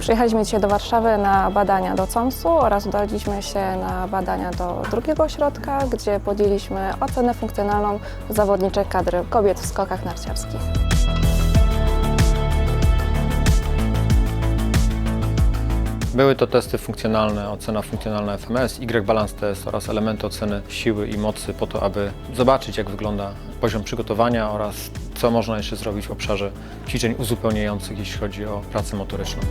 Przyjechaliśmy dzisiaj do Warszawy na badania do COMS-u oraz udaliśmy się na badania do drugiego ośrodka, gdzie podjęliśmy ocenę funkcjonalną zawodniczej kadry kobiet w skokach narciarskich. Były to testy funkcjonalne, ocena funkcjonalna FMS, Y-Balance Test oraz elementy oceny siły i mocy po to, aby zobaczyć jak wygląda poziom przygotowania oraz co można jeszcze zrobić w obszarze ćwiczeń uzupełniających, jeśli chodzi o pracę motoryczną.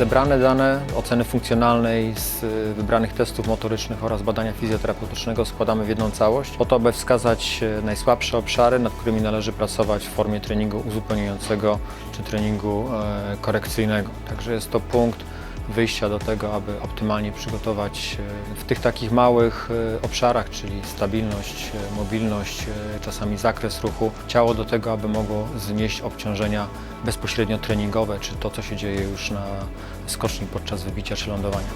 Zebrane dane oceny funkcjonalnej z y, wybranych testów motorycznych oraz badania fizjoterapeutycznego składamy w jedną całość, po to, aby wskazać y, najsłabsze obszary, nad którymi należy pracować w formie treningu uzupełniającego czy treningu e, korekcyjnego. Także jest to punkt wyjścia do tego, aby optymalnie przygotować e, w tych takich małych e, obszarach, czyli stabilność, e, mobilność, czasami zakres ruchu, ciało do tego, aby mogło znieść obciążenia bezpośrednio treningowe, czy to, co się dzieje już na skoczni podczas wybicia czy lądowania.